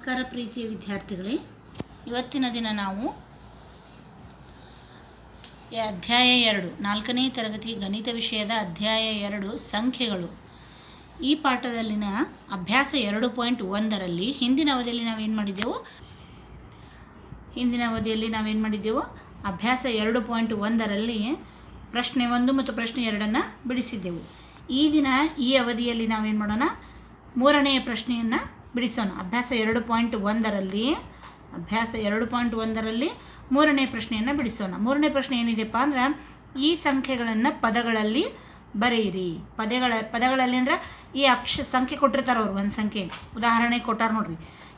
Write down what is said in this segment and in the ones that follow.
ನಮಸ್ಕಾರ ಪ್ರೀತಿಯ ವಿದ್ಯಾರ್ಥಿಗಳೇ. ಇವತ್ತಿನ ದಿನ ನಾವು ಅಧ್ಯಾಯ ಎರಡು, ನಾಲ್ಕನೇ ತರಗತಿ ಗಣಿತ ವಿಷಯದ ಅಧ್ಯಾಯ ಎರಡು ಸಂಖ್ಯೆಗಳು. ಈ ಪಾಠದಲ್ಲಿನ ಅಭ್ಯಾಸ ಎರಡು ಪಾಯಿಂಟ್ ಒಂದರಲ್ಲಿ ಹಿಂದಿನ ಅವಧಿಯಲ್ಲಿ ನಾವೇನು ಮಾಡಿದ್ದೆವು? ಹಿಂದಿನ ಅವಧಿಯಲ್ಲಿ ನಾವೇನು ಮಾಡಿದ್ದೆವು? ಅಭ್ಯಾಸ ಎರಡು ಪಾಯಿಂಟ್ ಒಂದರಲ್ಲಿ ಪ್ರಶ್ನೆ ಒಂದು ಮತ್ತು ಪ್ರಶ್ನೆ ಎರಡನ್ನು ಬಿಡಿಸಿದ್ದೆವು. ಈ ದಿನ ಈ ಅವಧಿಯಲ್ಲಿ ನಾವೇನು ಮಾಡೋಣ? ಮೂರನೆಯ ಪ್ರಶ್ನೆಯನ್ನು ಬಿಡಿಸೋಣ. ಅಭ್ಯಾಸ ಎರಡು ಪಾಯಿಂಟ್ ಒಂದರಲ್ಲಿ, ಅಭ್ಯಾಸ ಎರಡು ಪಾಯಿಂಟ್ ಒಂದರಲ್ಲಿ ಮೂರನೇ ಪ್ರಶ್ನೆಯನ್ನು ಬಿಡಿಸೋಣ. ಮೂರನೇ ಪ್ರಶ್ನೆ ಏನಿದೆಪ್ಪ ಅಂದ್ರೆ, ಈ ಸಂಖ್ಯೆಗಳನ್ನು ಪದಗಳಲ್ಲಿ ಬರೆಯಿರಿ. ಪದಗಳ, ಪದಗಳಲ್ಲಿ ಅಂದ್ರೆ ಈ ಅಕ್ಷ, ಸಂಖ್ಯೆ ಕೊಟ್ಟಿರ್ತಾರೆ ಅವ್ರು ಒಂದು ಸಂಖ್ಯೆ ಉದಾಹರಣೆ ಕೊಟ್ಟಾರ ನೋಡ್ರಿ.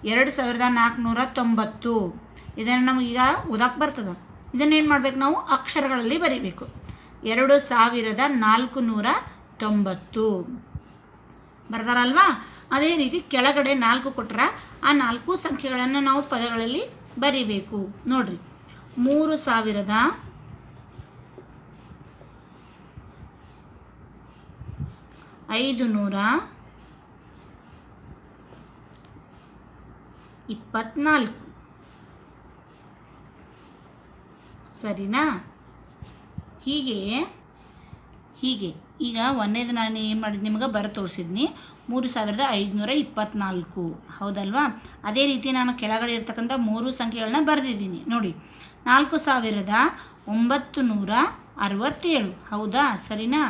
ಎರಡು ಸಾವಿರದ ನಾಲ್ಕುನೂರ ತೊಂಬತ್ತು. ಇದನ್ನು ನಮ್ಗೆ ಈಗ ಓದಕ್ಕೆ ಬರ್ತದೆ. ಇದನ್ನೇನು ಮಾಡ್ಬೇಕು ನಾವು? ಅಕ್ಷರಗಳಲ್ಲಿ ಬರೀಬೇಕು. ಎರಡು ಸಾವಿರದ ನಾಲ್ಕು ನೂರ ತೊಂಬತ್ತು. ಬರ್ತಾರಲ್ವಾ? ಅದೇ ರೀತಿ ಕೆಳಗಡೆ ನಾಲ್ಕು ಕೊಟ್ರ ಆ ನಾಲ್ಕು ಸಂಖ್ಯೆಗಳನ್ನು ನಾವು ಪದಗಳಲ್ಲಿ ಬರಿಬೇಕು. ನೋಡ್ರಿ. ಮೂರು ಸಾವಿರದ ಐದು ನೂರ ಇಪ್ಪತ್ನಾಲ್ಕು. ಸರಿನಾ? ಹೀಗೆ ಹೀಗೆ. ಈಗ ಒಂದನೇದು ನಾನು ಏನು ಮಾಡಿದ್ದು ನಿಮಗೆ ಬರ ತೋರಿಸಿದ್ನಿ. ಮೂರು ಸಾವಿರದ ಐದುನೂರ ಇಪ್ಪತ್ನಾಲ್ಕು. ಹೌದಲ್ವಾ? ಅದೇ ರೀತಿ ನಾನು ಕೆಳಗಡೆ ಇರ್ತಕ್ಕಂಥ ಮೂರು ಸಂಖ್ಯೆಗಳನ್ನ ಬರೆದಿದ್ದೀನಿ. ನೋಡಿ, ನಾಲ್ಕು ಸಾವಿರದ ಒಂಬತ್ತು ನೂರ ಅರವತ್ತೇಳು. ಹೌದಾ? ಸರಿನಾ?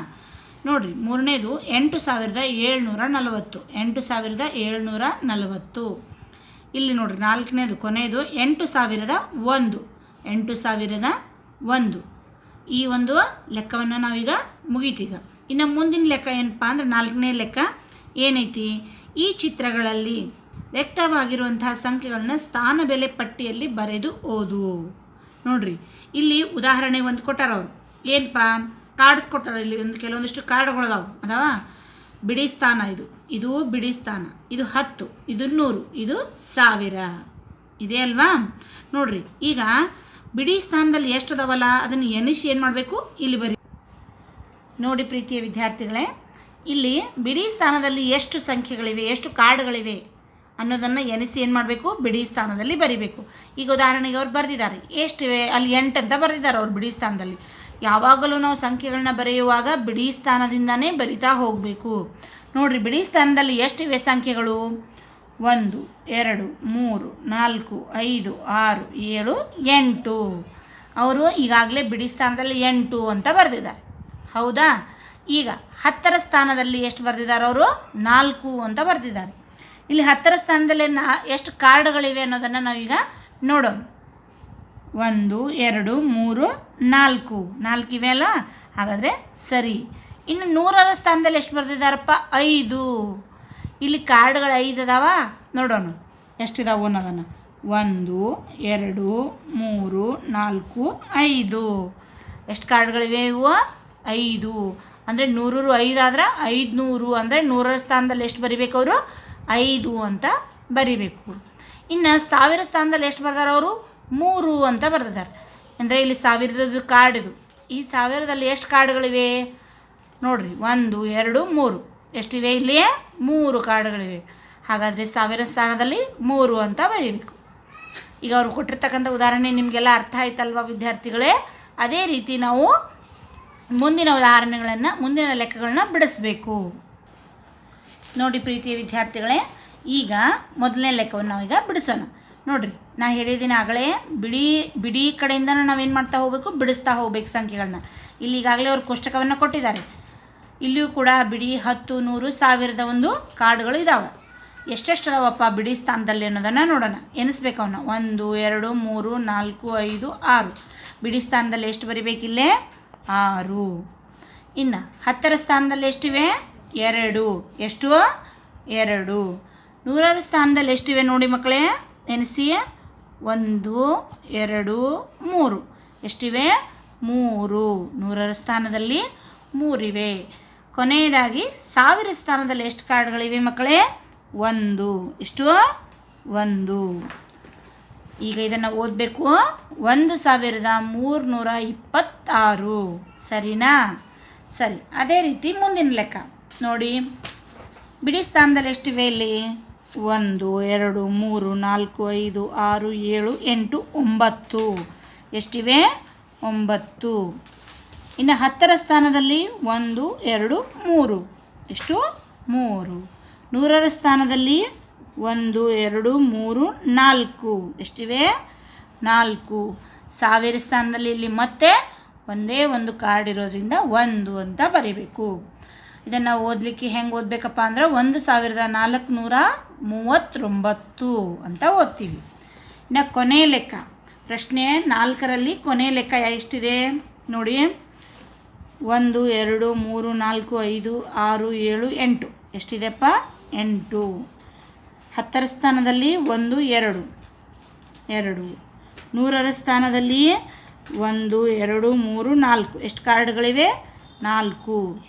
ನೋಡಿರಿ, ಮೂರನೇದು ಎಂಟು ಸಾವಿರದ ಏಳ್ನೂರ ನಲವತ್ತು. ಎಂಟು ಸಾವಿರದ ಏಳ್ನೂರ ನಲವತ್ತು. ಇಲ್ಲಿ ನೋಡಿರಿ, ನಾಲ್ಕನೇದು ಕೊನೆಯದು ಎಂಟು ಸಾವಿರದ ಒಂದು. ಎಂಟು ಸಾವಿರದ ಒಂದು. ಈ ಒಂದು ಲೆಕ್ಕವನ್ನು ನಾವೀಗ ಮುಗೀತೀಗ. ಇನ್ನು ಮುಂದಿನ ಲೆಕ್ಕ ಏನಪ್ಪ ಅಂದ್ರೆ ನಾಲ್ಕನೇ ಲೆಕ್ಕ ಏನೈತಿ? ಈ ಚಿತ್ರಗಳಲ್ಲಿ ವ್ಯಕ್ತವಾಗಿರುವಂತಹ ಸಂಖ್ಯೆಗಳನ್ನ ಸ್ಥಾನ ಬೆಲೆ ಪಟ್ಟಿಯಲ್ಲಿ ಬರೆದು ಓದು. ನೋಡ್ರಿ, ಇಲ್ಲಿ ಉದಾಹರಣೆ ಒಂದು ಕೊಟ್ಟಾರ ಅವರು. ಏನಪ್ಪ ಕಾರ್ಡ್ಸ್ ಕೊಟ್ಟಾರ ಇಲ್ಲಿ ಒಂದು ಕೆಲವೊಂದಿಷ್ಟು ಕಾರ್ಡ್ಗಳದಾವು ಅದಾವ? ಬಿಡಿ ಸ್ಥಾನ ಇದು. ಇದು ಬಿಡಿ ಸ್ಥಾನ. ಇದು ಹತ್ತು. ಇದು ನೂರು. ಇದು ಸಾವಿರ. ಇದೆ ಅಲ್ವಾ? ನೋಡ್ರಿ, ಈಗ ಬಿಡಿ ಸ್ಥಾನದಲ್ಲಿ ಎಷ್ಟು ಅದಾವಲ್ಲ? ಅದನ್ನು ಎನಿಸಿ ಏನು ಮಾಡಬೇಕು? ಇಲ್ಲಿ ಬರಿ ನೋಡಿ ಪ್ರೀತಿಯ ವಿದ್ಯಾರ್ಥಿಗಳೇ, ಇಲ್ಲಿ ಬಿಡಿ ಸ್ಥಾನದಲ್ಲಿ ಎಷ್ಟು ಸಂಖ್ಯೆಗಳಿವೆ, ಎಷ್ಟು ಕಾರ್ಡ್ಗಳಿವೆ ಅನ್ನೋದನ್ನು ಎನಿಸಿ ಏನು ಮಾಡಬೇಕು? ಬಿಡಿ ಸ್ಥಾನದಲ್ಲಿ ಬರಿಬೇಕು. ಈಗ ಉದಾಹರಣೆಗೆ ಅವ್ರು ಬರೆದಿದ್ದಾರೆ. ಎಷ್ಟಿವೆ? ಅಲ್ಲಿ ಎಂಟು ಅಂತ ಬರೆದಿದ್ದಾರೆ ಅವ್ರು ಬಿಡಿ ಸ್ಥಾನದಲ್ಲಿ. ಯಾವಾಗಲೂ ನಾವು ಸಂಖ್ಯೆಗಳನ್ನ ಬರೆಯುವಾಗ ಬಿಡಿ ಸ್ಥಾನದಿಂದನೇ ಬರಿತಾ ಹೋಗಬೇಕು. ನೋಡಿರಿ, ಬಿಡಿ ಸ್ಥಾನದಲ್ಲಿ ಎಷ್ಟಿವೆ ಸಂಖ್ಯೆಗಳು? ಒಂದು, ಎರಡು, ಮೂರು, ನಾಲ್ಕು, ಐದು, ಆರು, ಏಳು, ಎಂಟು. ಅವರು ಈಗಾಗಲೇ ಬಿಡಿ ಸ್ಥಾನದಲ್ಲಿ ಎಂಟು ಅಂತ ಬರೆದಿದ್ದಾರೆ. ಹೌದಾ? ಈಗ ಹತ್ತರ ಸ್ಥಾನದಲ್ಲಿ ಎಷ್ಟು ಬರೆದಿದ್ದಾರೆ ಅವರು? ನಾಲ್ಕು ಅಂತ ಬರೆದಿದ್ದಾರೆ. ಇಲ್ಲಿ ಹತ್ತರ ಸ್ಥಾನದಲ್ಲಿ ನಾ ಎಷ್ಟು ಕಾರ್ಡ್ಗಳಿವೆ ಅನ್ನೋದನ್ನು ನಾವೀಗ ನೋಡೋಣ. ಒಂದು, ಎರಡು, ಮೂರು, ನಾಲ್ಕು. ನಾಲ್ಕು ಇವೆ ಅಲ್ಲ? ಹಾಗಾದರೆ ಸರಿ. ಇನ್ನು ನೂರರ ಸ್ಥಾನದಲ್ಲಿ ಎಷ್ಟು ಬರೆದಿದ್ದಾರಪ್ಪ? ಐದು. ಇಲ್ಲಿ ಕಾರ್ಡ್ಗಳು ಐದು ಅದಾವ? ನೋಡೋಣ. ಎಷ್ಟಿದಾವು ಅನ್ನೋದನ್ನು. ಒಂದು, ಎರಡು, ಮೂರು, ನಾಲ್ಕು, ಐದು. ಎಷ್ಟು ಕಾರ್ಡ್ಗಳಿವೆ ಇವು? ಐದು ಅಂದರೆ ಆದ್ರೆ ಐದುನೂರು ಅಂದರೆ ನೂರರ ಸ್ಥಾನದಲ್ಲಿ ಎಷ್ಟು ಬರಿಬೇಕು ಅವರು? ಐದು ಅಂತ ಬರಿಬೇಕು. ಇನ್ನು ಸಾವಿರ ಸ್ಥಾನದಲ್ಲಿ ಎಷ್ಟು ಬರ್ದಾರ ಅವರು? ಮೂರು ಅಂತ ಬರೆದಿದ್ದಾರೆ ಅಂದರೆ ಇಲ್ಲಿ ಸಾವಿರದ ಕಾರ್ಡ್ ಇದು. ಈ ಸಾವಿರದಲ್ಲಿ ಎಷ್ಟು ಕಾರ್ಡ್ಗಳಿವೆ ನೋಡಿರಿ, ಒಂದು, ಎರಡು, ಮೂರು. ಎಷ್ಟಿವೆ ಇಲ್ಲಿ? ಮೂರು ಕಾರ್ಡ್ಗಳಿವೆ ಹಾಗಾದರೆ ಸಾವಿರ ಸ್ಥಾನದಲ್ಲಿ ಮೂರು ಅಂತ ಬರೀಬೇಕು. ಈಗ ಅವರು ಕೊಟ್ಟಿರ್ತಕ್ಕಂಥ ಉದಾಹರಣೆ ನಿಮಗೆಲ್ಲ ಅರ್ಥ ಆಯ್ತಲ್ವ ವಿದ್ಯಾರ್ಥಿಗಳೇ? ಅದೇ ರೀತಿ ನಾವು ಮುಂದಿನ ಉದಾಹರಣೆಗಳನ್ನು, ಮುಂದಿನ ಲೆಕ್ಕಗಳನ್ನ ಬಿಡಿಸ್ಬೇಕು. ನೋಡಿ ಪ್ರೀತಿಯ ವಿದ್ಯಾರ್ಥಿಗಳೇ, ಈಗ ಮೊದಲನೇ ಲೆಕ್ಕವನ್ನು ನಾವೀಗ ಬಿಡಿಸೋಣ. ನೋಡಿರಿ, ನಾ ಹೇಳಿದ್ದೀನಿ ಆಗಲೇ, ಬಿಡಿ ಬಿಡಿ ಕಡೆಯಿಂದನೂ ನಾವೇನು ಮಾಡ್ತಾ ಹೋಗಬೇಕು? ಬಿಡಿಸ್ತಾ ಹೋಗ್ಬೇಕು ಸಂಖ್ಯೆಗಳನ್ನ ಇಲ್ಲಿ ಈಗಾಗಲೇ ಅವರು ಕೋಷ್ಟಕವನ್ನು ಕೊಟ್ಟಿದ್ದಾರೆ. ಇಲ್ಲಿಯೂ ಕೂಡ ಬಿಡಿ, ಹತ್ತು, ನೂರು, ಸಾವಿರದ ಒಂದು ಕಾರ್ಡ್ಗಳು ಇದ್ದಾವೆ ಎಷ್ಟೆಷ್ಟು ಅದಾವಪ್ಪ ಬಿಡಿ ಸ್ಥಾನದಲ್ಲಿ ಅನ್ನೋದನ್ನು ನೋಡೋಣ. ಎನಿಸ್ಬೇಕು ಅವನ್ನ ಒಂದು, ಎರಡು, ಮೂರು, ನಾಲ್ಕು, ಐದು, ಆರು. ಬಿಡಿ ಸ್ಥಾನದಲ್ಲಿ ಎಷ್ಟು ಬರಿಬೇಕಿಲ್ಲೇ? ಆರು. ಇನ್ನು ಹತ್ತರ ಸ್ಥಾನದಲ್ಲಿ ಎಷ್ಟಿವೆ? ಎರಡು. ಎಷ್ಟು? ಎರಡು. ನೂರರ ಸ್ಥಾನದಲ್ಲಿ ಎಷ್ಟಿವೆ ನೋಡಿ ಮಕ್ಕಳೇ? ನೆನೆಸಿ. ಒಂದು, ಎರಡು, ಮೂರು. ಎಷ್ಟಿವೆ? ಮೂರು. ನೂರರ ಸ್ಥಾನದಲ್ಲಿ ಮೂರಿವೆ. ಕೊನೆಯದಾಗಿ ಸಾವಿರ ಸ್ಥಾನದಲ್ಲಿ ಎಷ್ಟು ಕಾರ್ಡ್ಗಳಿವೆ ಮಕ್ಕಳೇ? ಒಂದು. ಎಷ್ಟು? ಒಂದು. ಈಗ ಇದನ್ನು ಓದಬೇಕು. ಒಂದು ಸಾವಿರದ ಮೂರುನೂರ ಇಪ್ಪತ್ತಾರು. ಸರಿನಾ? ಸರಿ, ಅದೇ ರೀತಿ ಮುಂದಿನ ಲೆಕ್ಕ. ನೋಡಿ, ಬಿಡಿ ಸ್ಥಾನದಲ್ಲಿ ಎಷ್ಟಿವೆ ಇಲ್ಲಿ? ಒಂದು, ಎರಡು, ಮೂರು, ನಾಲ್ಕು, ಐದು, ಆರು, ಏಳು, ಎಂಟು, ಒಂಬತ್ತು. ಎಷ್ಟಿವೆ? ಒಂಬತ್ತು. ಇನ್ನು ಹತ್ತರ ಸ್ಥಾನದಲ್ಲಿ ಒಂದು, ಎರಡು, ಮೂರು. ಎಷ್ಟು? ಮೂರು. ನೂರರ ಸ್ಥಾನದಲ್ಲಿ ಒಂದು, ಎರಡು, ಮೂರು, ನಾಲ್ಕು. ಎಷ್ಟಿವೆ? ನಾಲ್ಕು. ಸಾವಿರ ಸ್ಥಾನದಲ್ಲಿ ಇಲ್ಲಿ ಮತ್ತೆ ಒಂದೇ ಒಂದು ಕಾರ್ಡ್ ಇರೋದ್ರಿಂದ ಒಂದು ಅಂತ ಬರೀಬೇಕು. ಇದನ್ನು ಓದಲಿಕ್ಕೆ ಹೆಂಗೆ ಓದಬೇಕಪ್ಪ ಅಂದ್ರೆ ಒಂದು ಸಾವಿರದ ನಾಲ್ಕುನೂರ ಮೂವತ್ತೊಂಬತ್ತು ಅಂತ ಓದ್ತೀವಿ. ಇನ್ನು ಕೊನೆ ಲೆಕ್ಕ. ಪ್ರಶ್ನೆ ನಾಲ್ಕರಲ್ಲಿ ಕೊನೆ ಲೆಕ್ಕ ಎಷ್ಟಿದೆ? ನೋಡಿ. ಒಂದು, ಎರಡು, ಮೂರು, ನಾಲ್ಕು, ಐದು, ಆರು, ಏಳು, ಎಂಟು. ಎಷ್ಟಿದೆಪ್ಪ? ಎಂಟು. ಹತ್ತರ ಸ್ಥಾನದಲ್ಲಿ ಒಂದು, ಎರಡು. ಎರಡು. ನೂರರ ಸ್ಥಾನದಲ್ಲಿ ಒಂದು, ಎರಡು, ಮೂರು, ನಾಲ್ಕು. ಎಷ್ಟು ಕಾರ್ಡ್ಗಳಿವೆ? ನಾಲ್ಕು.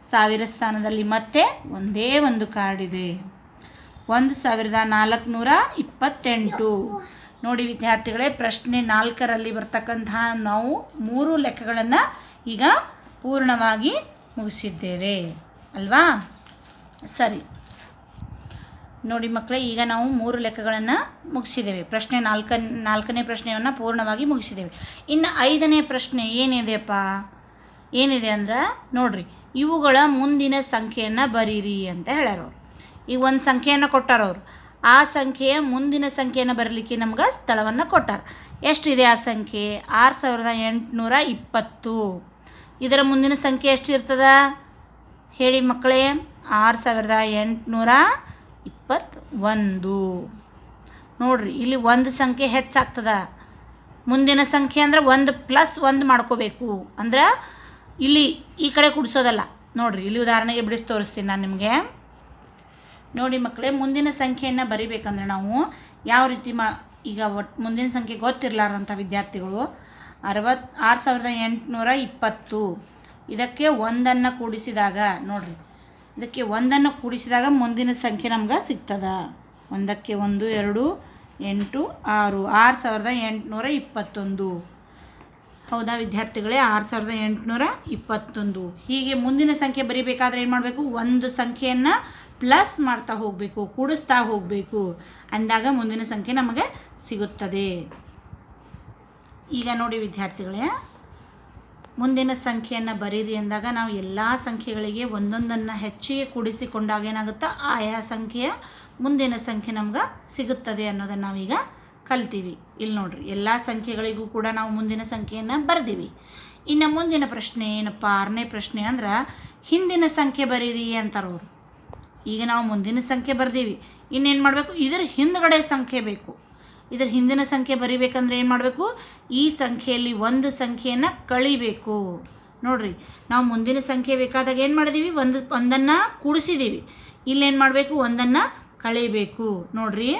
ಸಾವಿರ ಸ್ಥಾನದಲ್ಲಿ ಮತ್ತೆ ಒಂದೇ ಒಂದು ಕಾರ್ಡ್ ಇದೆ. ಒಂದು ಸಾವಿರದ ನಾಲ್ಕುನೂರ ಇಪ್ಪತ್ತೆಂಟು. ನೋಡಿ ವಿದ್ಯಾರ್ಥಿಗಳೇ, ಪ್ರಶ್ನೆ ನಾಲ್ಕರಲ್ಲಿ ಬರ್ತಕ್ಕಂತಹ ನಾವು ಮೂರು ಲೆಕ್ಕಗಳನ್ನು ಈಗ ಪೂರ್ಣವಾಗಿ ಮುಗಿಸಿದ್ದೇವೆ. ಅಲ್ವಾ? ಸರಿ. ನೋಡಿ ಮಕ್ಕಳೇ, ಈಗ ನಾವು ಮೂರು ಲೆಕ್ಕಗಳನ್ನು ಮುಗಿಸಿದ್ದೇವೆ. ಪ್ರಶ್ನೆ ನಾಲ್ಕ ನಾಲ್ಕನೇ ಪ್ರಶ್ನೆಯನ್ನು ಪೂರ್ಣವಾಗಿ ಮುಗಿಸಿದ್ದೇವೆ. ಇನ್ನು ಐದನೇ ಪ್ರಶ್ನೆ ಏನಿದೆಯಪ್ಪ? ಏನಿದೆ ಅಂದ್ರೆ, ನೋಡ್ರಿ, ಇವುಗಳ ಮುಂದಿನ ಸಂಖ್ಯೆಯನ್ನು ಬರೀರಿ ಅಂತ ಹೇಳ್ಯಾರ ಅವರು. ಈಗ ಒಂದು ಸಂಖ್ಯೆಯನ್ನು ಕೊಟ್ಟಾರ ಅವರು. ಆ ಸಂಖ್ಯೆಯ ಮುಂದಿನ ಸಂಖ್ಯೆಯನ್ನು ಬರಲಿಕ್ಕೆ ನಮ್ಗೆ ಸ್ಥಳವನ್ನು ಕೊಟ್ಟಾರ. ಎಷ್ಟಿದೆ ಆ ಸಂಖ್ಯೆ? ಆರು ಸಾವಿರದ ಎಂಟುನೂರ ಇಪ್ಪತ್ತು. ಇದರ ಮುಂದಿನ ಸಂಖ್ಯೆ ಎಷ್ಟಿರ್ತದ? ಹೇಳಿ ಮಕ್ಕಳೇ, ಆರು ಸಾವಿರದ ಎಂಟುನೂರ ಇಪ್ಪತ್ತೊಂದು. ನೋಡ್ರಿ, ಇಲ್ಲಿ ಒಂದು ಸಂಖ್ಯೆ ಹೆಚ್ಚಾಗ್ತದ. ಮುಂದಿನ ಸಂಖ್ಯೆ ಅಂದ್ರೆ ಒಂದು ಪ್ಲಸ್ ಒಂದು ಮಾಡ್ಕೋಬೇಕು. ಅಂದ್ರೆ ಇಲ್ಲಿ ಈ ಕಡೆ ಕುಡಿಸೋದಲ್ಲ. ನೋಡ್ರಿ, ಇಲ್ಲಿ ಉದಾಹರಣೆಗೆ ಬಿಡಿಸಿ ತೋರಿಸ್ತೀನಿ ನಾನು ನಿಮಗೆ. ನೋಡಿ ಮಕ್ಕಳೇ ಮುಂದಿನ ಸಂಖ್ಯೆಯನ್ನು ಬರಿಬೇಕಂದ್ರೆ ನಾವು ಯಾವ ರೀತಿ ಮಾ, ಈಗ ಒಟ್ಟು ಮುಂದಿನ ಸಂಖ್ಯೆ ಗೊತ್ತಿರಲಾರ್ದಂಥ ವಿದ್ಯಾರ್ಥಿಗಳು. ಅರವತ್ತು ಆರು ಸಾವಿರದ ಎಂಟುನೂರ ಇಪ್ಪತ್ತು. ಇದಕ್ಕೆ ಒಂದನ್ನು ಕೂಡಿಸಿದಾಗ, ನೋಡ್ರಿ ಇದಕ್ಕೆ ಒಂದನ್ನು ಕೂಡಿಸಿದಾಗ ಮುಂದಿನ ಸಂಖ್ಯೆ ನಮ್ಗೆ ಸಿಗ್ತದ. ಒಂದಕ್ಕೆ ಒಂದು, ಎರಡು, ಎಂಟು, ಆರು. ಆರು ಸಾವಿರದ ಎಂಟುನೂರ ಇಪ್ಪತ್ತೊಂದು. ಹೌದಾ ವಿದ್ಯಾರ್ಥಿಗಳೇ? ಆರು ಸಾವಿರದ ಎಂಟುನೂರ ಇಪ್ಪತ್ತೊಂದು. ಹೀಗೆ ಮುಂದಿನ ಸಂಖ್ಯೆ ಬರಿಬೇಕಾದ್ರೆ ಏನು ಮಾಡಬೇಕು? ಒಂದು ಸಂಖ್ಯೆಯನ್ನು ಪ್ಲಸ್ ಮಾಡ್ತಾ ಹೋಗಬೇಕು, ಕೂಡಿಸ್ತಾ ಹೋಗಬೇಕು. ಅಂದಾಗ ಮುಂದಿನ ಸಂಖ್ಯೆ ನಮಗೆ ಸಿಗುತ್ತದೆ. ಈಗ ನೋಡಿ ವಿದ್ಯಾರ್ಥಿಗಳೇ ಮುಂದಿನ ಸಂಖ್ಯೆಯನ್ನು ಬರೀರಿ ಅಂದಾಗ ನಾವು ಎಲ್ಲ ಸಂಖ್ಯೆಗಳಿಗೆ ಒಂದೊಂದನ್ನು ಹೆಚ್ಚಿಗೆ ಕೂಡಿಸಿಕೊಂಡಾಗ ಏನಾಗುತ್ತಾ? ಆಯಾ ಸಂಖ್ಯೆಯ ಮುಂದಿನ ಸಂಖ್ಯೆ ನಮ್ಗೆ ಸಿಗುತ್ತದೆ ಅನ್ನೋದನ್ನು ನಾವೀಗ ಕಲ್ತೀವಿ. ಇಲ್ಲಿ ನೋಡ್ರಿ, ಎಲ್ಲ ಸಂಖ್ಯೆಗಳಿಗೂ ಕೂಡ ನಾವು ಮುಂದಿನ ಸಂಖ್ಯೆಯನ್ನು ಬರೆದೀವಿ. ಇನ್ನು ಮುಂದಿನ ಪ್ರಶ್ನೆ ಏನಪ್ಪ? ಆರನೇ ಪ್ರಶ್ನೆ ಅಂದ್ರೆ, ಹಿಂದಿನ ಸಂಖ್ಯೆ ಬರೀರಿ ಅಂತಾರೆ ಅವರು. ಈಗ ನಾವು ಮುಂದಿನ ಸಂಖ್ಯೆ ಬರ್ದೀವಿ. ಇನ್ನೇನು ಮಾಡಬೇಕು? ಇದರ ಹಿಂದ್ಗಡೆ ಸಂಖ್ಯೆ ಬೇಕು. ಇದರ ಹಿಂದಿನ ಸಂಖ್ಯೆ ಬರಿಬೇಕಂದ್ರೆ ಏನು ಮಾಡಬೇಕು? ಈ ಸಂಖ್ಯೆಯಲ್ಲಿ ಒಂದು ಸಂಖ್ಯೆಯನ್ನು ಕಳಿಬೇಕು. ನೋಡ್ರಿ, ನಾವು ಮುಂದಿನ ಸಂಖ್ಯೆ ಬೇಕಾದಾಗ ಏನು ಮಾಡಿದೀವಿ? ಒಂದು, ಒಂದನ್ನು ಕೂಡಿಸಿದ್ದೀವಿ ಇಲ್ಲೇನು ಮಾಡಬೇಕು? ಒಂದನ್ನು ಕಳಿಬೇಕು. ನೋಡ್ರಿ,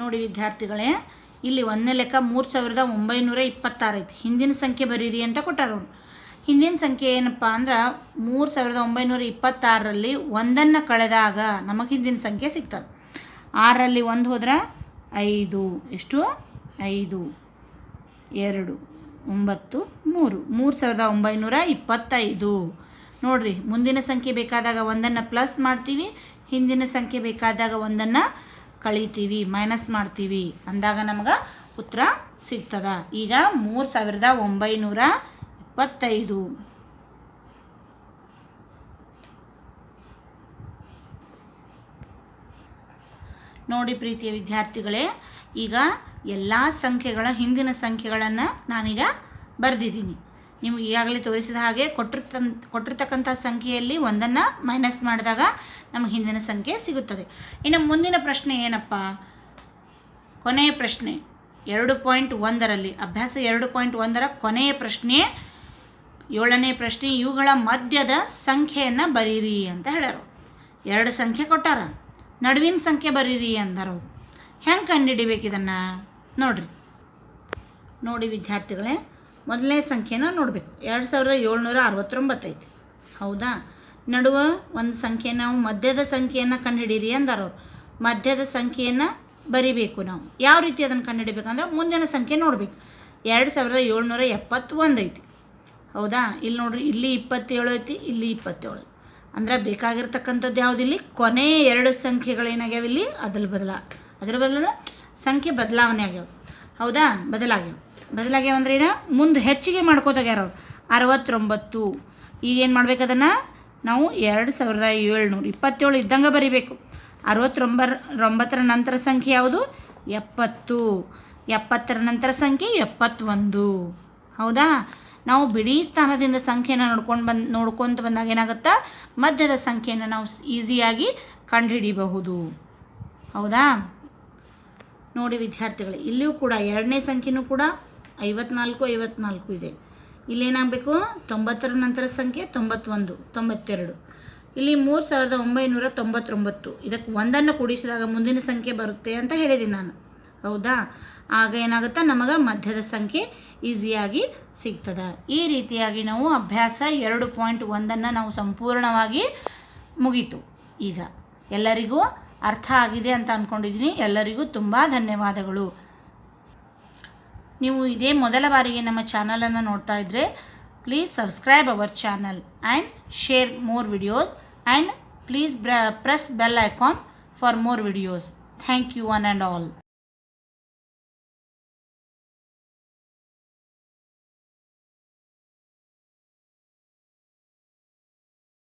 ನೋಡಿ ವಿದ್ಯಾರ್ಥಿಗಳೇ, ಇಲ್ಲಿ ಒಂದನೇ ಲೆಕ್ಕ ಮೂರು ಸಾವಿರದ ಒಂಬೈನೂರ ಇಪ್ಪತ್ತಾರು ಐತಿ. ಹಿಂದಿನ ಸಂಖ್ಯೆ ಬರೀರಿ ಅಂತ ಕೊಟ್ಟಾರ ಅವರು. ಹಿಂದಿನ ಸಂಖ್ಯೆ ಏನಪ್ಪ ಅಂದ್ರೆ ಮೂರು ಸಾವಿರದ ಒಂಬೈನೂರ ಇಪ್ಪತ್ತಾರರಲ್ಲಿ ಒಂದನ್ನು ಕಳೆದಾಗ ನಮಗೆ ಹಿಂದಿನ ಸಂಖ್ಯೆ ಸಿಗ್ತದೆ. ಆರರಲ್ಲಿ ಒಂದು ಹೋದ್ರೆ ಐದು, ಎಷ್ಟು? ಐದು. ಎರಡು, ಒಂಬತ್ತು, ಮೂರು. ಮೂರು ಸಾವಿರದ ಒಂಬೈನೂರ ಇಪ್ಪತ್ತೈದು. ನೋಡಿರಿ, ಮುಂದಿನ ಸಂಖ್ಯೆ ಬೇಕಾದಾಗ ಒಂದನ್ನು ಪ್ಲಸ್ ಮಾಡ್ತೀವಿ, ಹಿಂದಿನ ಸಂಖ್ಯೆ ಬೇಕಾದಾಗ ಒಂದನ್ನು ಕಳಿತೀವಿ ಮೈನಸ್ ಮಾಡ್ತೀವಿ. ಅಂದಾಗ ನಮಗೆ ಉತ್ತರ ಸಿಗ್ತದೆ. ಈಗ ಮೂರು ಸಾವಿರದ ಒಂಬೈನೂರ ಇಪ್ಪತ್ತೈದು. ನೋಡಿ ಪ್ರೀತಿಯ ವಿದ್ಯಾರ್ಥಿಗಳೇ, ಈಗ ಎಲ್ಲ ಸಂಖ್ಯೆಗಳ, ಹಿಂದಿನ ಸಂಖ್ಯೆಗಳನ್ನು ನಾನೀಗ ಬರೆದಿದ್ದೀನಿ. ನಿಮಗೆ ಈಗಾಗಲೇ ತೋರಿಸಿದ ಹಾಗೆ ಕೊಟ್ಟಿರ್ತನ್, ಕೊಟ್ಟಿರ್ತಕ್ಕಂಥ ಸಂಖ್ಯೆಯಲ್ಲಿ ಒಂದನ್ನು ಮೈನಸ್ ಮಾಡಿದಾಗ ನಮಗೆ ಹಿಂದಿನ ಸಂಖ್ಯೆ ಸಿಗುತ್ತದೆ. ಇನ್ನು ಮುಂದಿನ ಪ್ರಶ್ನೆ ಏನಪ್ಪ? ಕೊನೆಯ ಪ್ರಶ್ನೆ, ಎರಡು ಪಾಯಿಂಟ್ ಒಂದರಲ್ಲಿ, ಅಭ್ಯಾಸ ಎರಡು ಪಾಯಿಂಟ್ ಒಂದರ ಕೊನೆಯ ಪ್ರಶ್ನೆ, ಏಳನೇ ಪ್ರಶ್ನೆ, ಇವುಗಳ ಮಧ್ಯದ ಸಂಖ್ಯೆಯನ್ನು ಬರೀರಿ ಅಂತ ಹೇಳರು ಎರಡು ಸಂಖ್ಯೆ ಕೊಟ್ಟಾರ. ನಡುವಿನ ಸಂಖ್ಯೆ ಬರೀರಿ ಅಂದರು. ಹೆಂಗೆ ಕಂಡುಹಿಡಿಬೇಕು ಇದನ್ನು? ನೋಡಿರಿ. ನೋಡಿ ವಿದ್ಯಾರ್ಥಿಗಳೇ, ಮೊದಲನೇ ಸಂಖ್ಯೆನ ನೋಡಬೇಕು. ಎರಡು ಸಾವಿರದ ಏಳ್ನೂರ ಅರವತ್ತೊಂಬತ್ತು ಐತಿ. ಹೌದಾ? ನಡುವ ಒಂದು ಸಂಖ್ಯೆ ನಾವು ಮಧ್ಯದ ಸಂಖ್ಯೆಯನ್ನು ಕಂಡುಹಿಡೀರಿ ಅಂದರು. ಮಧ್ಯದ ಸಂಖ್ಯೆಯನ್ನು ಬರಿಬೇಕು ನಾವು. ಯಾವ ರೀತಿ ಅದನ್ನು ಕಂಡುಹಿಡಿಬೇಕಂದ್ರೆ ಮುಂದಿನ ಸಂಖ್ಯೆ ನೋಡಬೇಕು. ಎರಡು ಸಾವಿರದ ಏಳ್ನೂರ ಎಪ್ಪತ್ತೊಂದು ಐತಿ. ಹೌದಾ? ಇಲ್ಲಿ ನೋಡ್ರಿ, ಇಲ್ಲಿ ಇಪ್ಪತ್ತೇಳು ಐತಿ, ಇಲ್ಲಿ ಇಪ್ಪತ್ತೇಳು. ಅಂದರೆ ಬೇಕಾಗಿರ್ತಕ್ಕಂಥದ್ದು ಯಾವುದಿಲ್ಲಿ ಕೊನೆ ಎರಡು ಸಂಖ್ಯೆಗಳೇನಾಗ್ಯಾವ ಇಲ್ಲಿ? ಅದ್ರ ಬದಲ. ಅದ್ರ ಬದಲ ಸಂಖ್ಯೆ ಬದಲಾವಣೆ ಆಗ್ಯಾವ. ಹೌದಾ? ಬದಲಾಗ್ಯಾವ. ಬದಲಾಗ್ಯಾವ ಅಂದ್ರೆ ಏನು? ಮುಂದೆ ಹೆಚ್ಚಿಗೆ ಮಾಡ್ಕೋತಾಗ್ಯಾರ ಅವ್ರು ಅರವತ್ತೊಂಬತ್ತು. ಈಗ ಏನು ಮಾಡ್ಬೇಕು ಅದನ್ನು ನಾವು ಎರಡು ಸಾವಿರದ ಏಳ್ನೂರು ಇಪ್ಪತ್ತೇಳು ಇದ್ದಂಗೆ ಬರಿಬೇಕು. ಅರವತ್ತೊಂಬರ ಒಂಬತ್ತರ ನಂತರ ಸಂಖ್ಯೆ ಯಾವುದು? ಎಪ್ಪತ್ತು. ಎಪ್ಪತ್ತರ ನಂತರ ಸಂಖ್ಯೆ ಎಪ್ಪತ್ತೊಂದು. ಹೌದಾ? ನಾವು ಬಿಡಿ ಸ್ಥಾನದಿಂದ ಸಂಖ್ಯೆನ ನೋಡ್ಕೊಂಡು ಬಂದು, ನೋಡ್ಕೊಂತ ಬಂದಾಗ ಏನಾಗುತ್ತಾ? ಮಧ್ಯದ ಸಂಖ್ಯೆಯನ್ನು ನಾವು ಈಸಿಯಾಗಿ ಕಂಡುಹಿಡಿಬಹುದು. ಹೌದಾ? ನೋಡಿ ವಿದ್ಯಾರ್ಥಿಗಳು, ಇಲ್ಲಿಯೂ ಕೂಡ ಎರಡನೇ ಸಂಖ್ಯೆನೂ ಕೂಡ ಐವತ್ನಾಲ್ಕು ಐವತ್ನಾಲ್ಕು ಇದೆ. ಇಲ್ಲೇನಾಗಬೇಕು? ತೊಂಬತ್ತರ ನಂತರ ಸಂಖ್ಯೆ, ತೊಂಬತ್ತೊಂದು, ತೊಂಬತ್ತೆರಡು. ಇಲ್ಲಿ ಮೂರು ಸಾವಿರದ ಒಂಬೈನೂರ ತೊಂಬತ್ತೊಂಬತ್ತು. ಇದಕ್ಕೆ ಒಂದನ್ನು ಕೂಡಿಸಿದಾಗ ಮುಂದಿನ ಸಂಖ್ಯೆ ಬರುತ್ತೆ ಅಂತ ಹೇಳಿದ್ದೀನಿ ನಾನು. ಹೌದಾ? ಆಗ ಏನಾಗುತ್ತೆ? ನಮಗೆ ಮಧ್ಯದ ಸಂಖ್ಯೆ ಈಸಿಯಾಗಿ ಸಿಗ್ತದೆ. ಈ ರೀತಿಯಾಗಿ ನಾವು ಅಭ್ಯಾಸ ಎರಡು ಪಾಯಿಂಟ್ ಒಂದನ್ನು ನಾವು ಸಂಪೂರ್ಣವಾಗಿ ಮುಗೀತು. ಈಗ ಎಲ್ಲರಿಗೂ ಅರ್ಥ ಆಗಿದೆ ಅಂತ ಅಂದ್ಕೊಂಡಿದ್ದೀನಿ ಎಲ್ಲರಿಗೂ ತುಂಬ ಧನ್ಯವಾದಗಳು. ನೀವು ಇದೇ ಮೊದಲ ಬಾರಿಗೆ ನಮ್ಮ ಚಾನಲನ್ನು ನೋಡ್ತಾ ಇದ್ದರೆ please subscribe our channel and share more videos and please press bell icon for more videos thank you one and all